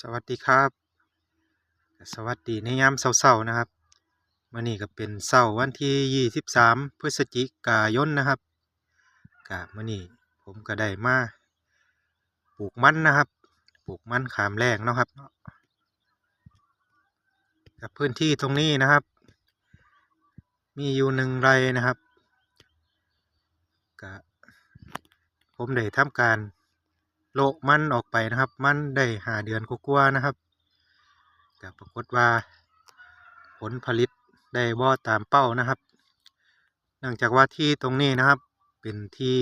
สวัสดีครับ สวัสดีในยามเช้าๆนะครับมื้อนี้ก็เป็นเช้าวันที่ 23 พฤศจิกายนนะครับก็มื้อนี้ผมก็ได้มาปลูกมันนะครับ ปลูกมันขามแรงนะครับกับพื้นที่ตรงนี้นะครับ มีอยู่หนึ่งไรนะครับก็ผมได้ทำการ โละมันออกไปนะครับ มันได้หาเดือนกว่าๆนะครับก็ปรากฏว่า ผลผลิตได้บ่ตามเป้านะครับ เนื่องจากว่าที่ตรงนี้นะครับ เป็นที่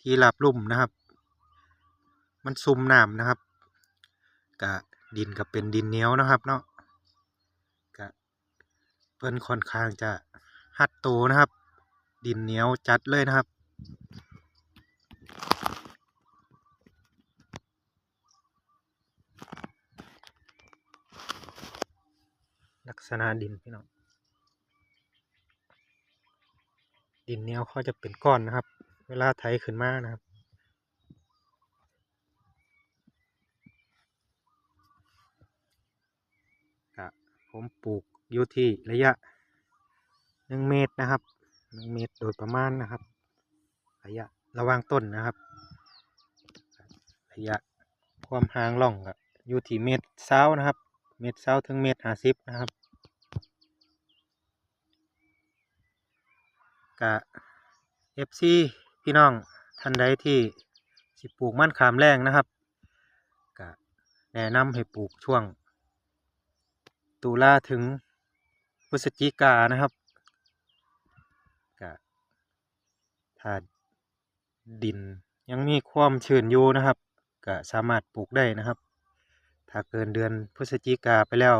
ที่ราบลุ่มนะครับ มันซุ่มน้ำนะครับกะดินก็เป็นดินเหนียวนะครับเนาะกะเพิ่นค่อนข้างจะฮัดโตนะครับ ดินเหนียวจัดเลยนะครับ ษณะดินพี่น้องดินเหนียวเขาจะเป็นก้อนนะครับ เวลาไถขึ้นมานะครับกะผมปลูกอยู่ที่ระยะหนึ่งเมตรนะครับหนึ่งเมตรโดยประมาณนะครับ ระยะระว่างต้นนะครับ ระยะความห่างร่องก็อยู่ที่เมตรเศร้านะครับ เมตรเศร้าถึงเมตรห้าสิบนะครับ กะเอฟซีพี่น้องท่านใดที่สิปลูกมันขามแรงนะครับกะแนะนำให้ปลูกช่วง ตุลาถึงพฤศจิกานะครับกะถ้าดินยังมีความชื้นอยู่นะครับก็สามารถปลูกได้นะครับ ถ้าเกินเดือนพฤศจิกาไปแล้ว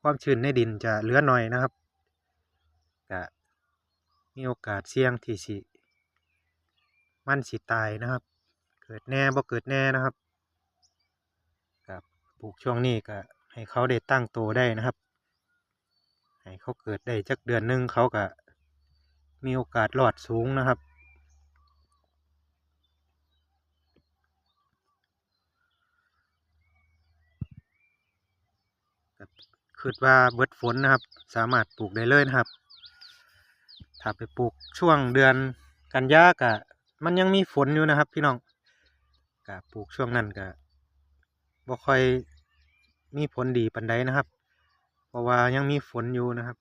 ความชื้นในดินจะเหลือหน่อยนะครับก็ มีโอกาสเสี่ยงที่สิ มันสิตายนะครับ เกิดแน่บ่เกิดแน่นะครับกับปลูกช่วงนี้ก็ให้เขาได้ตั้งโตวได้นะครับ ให้เขาเกิดได้จักเดือนหนึงเขาก็มีโอกาสรอดสูงนะครับคิดว่าเบิดฝนนะครับ สามารถปลูกได้เลยนะครับ ถ้าไปปลูกช่วงเดือนกันยากะมันยังมีฝนอยู่นะครับ พี่น้องกะปลูกช่วงนั้นกะบ่ค่อยมีผลดีปานใดนะครับ เพราะว่ายังมีฝนอยู่นะครับ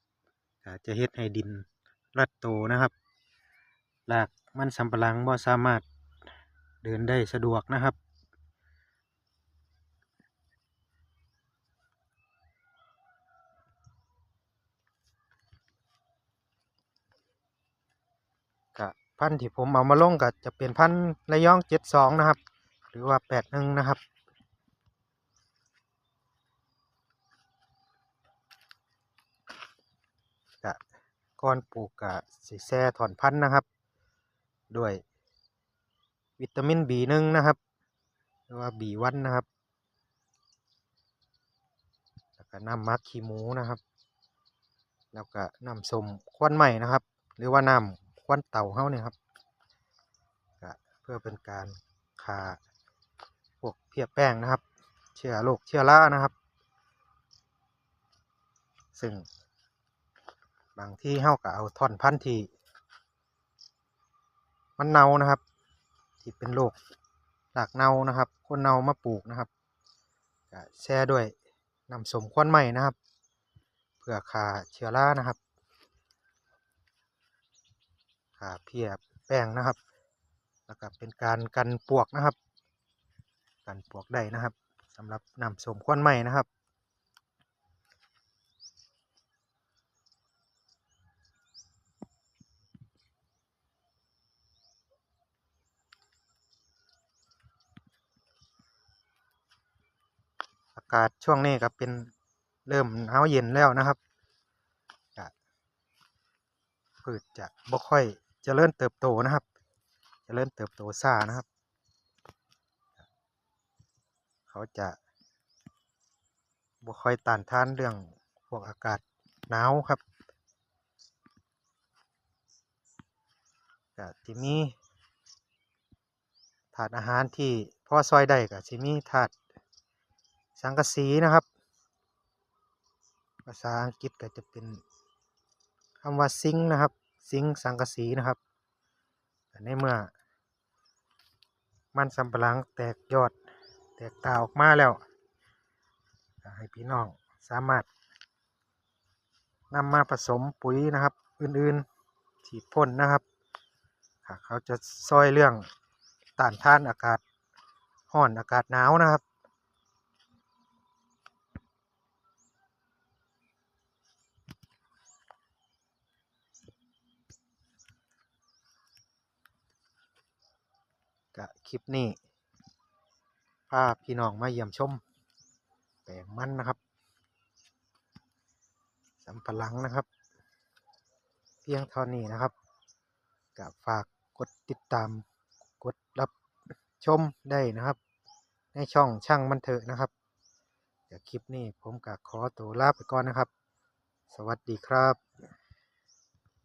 กะจะเฮ็ดให้ดินรัดโตนะครับรากมันสำปะหลังบ่สามารถเดินได้สะดวกนะครับ กะ พันธุ์ที่ผมเอามาลงก็จะเป็นพันธุ์ระยองเจ็ดสองนะครับ หรือว่าแปดหนึ่งนะครับ กะก่อนปลูกกะสีแซ่ถอนพันธุ์นะครับ ด้วยวิตามิน B1 นะครับ หรือว่า B1 นนะครับแล้วก็น้ำมักขี้หมูนะครับ แล้วก็น้ำสมควันใหม่นะครับ หรือว่าน้ำ ควันเต่าเฮาเนี่ยครับก็เพื่อเป็นการฆ่าพวกเพี้ยแป้งนะครับ เชื้อโรคเชื้อรานะครับ ซึ่ง บางที่เฮาก็เอาท่อนพันธุ์ที่มันเน่านะครับ ที่เป็นโรครากเน่านะครับ คนเน่ามาปลูกนะครับแช่ด้วยน้ำสมควันใหม่นะครับ เพื่อฆ่าเชื้อรานะครับ ฆ่าเพี้ยแป้งนะครับแล้วก็เป็นการกันปวกนะครับ กันปวกได้นะครับสำหรับน้ำสมควันใหม่นะครับอากาศช่วงนี้ก็เป็นเริ่มหนาวเย็นแล้วนะครับ พืชจะบ่ค่อย จะเริญเติบโตนะครับ จะเริญเติบโตช้านะครับ เขาจะบ่คอยต้านทานเรื่องพวกอากาศหนาวครับก็ที่มีถาดอาหารที่พ่อซอยได้ก็สิมีถาดสังกะสีนะครับ ภาษาอังกฤษก็จะเป็นคำว่าซิงค์นะครับ ซิงสังกะสีนะครับแต่ในเมื่อ มันสำปะหลังแตกยอดแตกตาออกมาแล้ว ให้พี่น้องสามารถนำมาผสมปุ๋ยนะครับ อื่นๆฉีดพ่นนะครับเขาจะซอยเรื่องต้านทานอากาศร้อนอากาศหนาวนะครับ กะคลิปนี้พาพี่น้องมาเยี่ยมชม แปลงมันนะครับสำปะหลังนะครับ เพียงเท่านี้นะครับกะฝากกดติดตามกดรับชมได้นะครับ ในช่องช่างมันเถอะนะครับเดี๋ยวคลิปนี้ผมกะขอตัวลาไปก่อนนะครับ สวัสดีครับ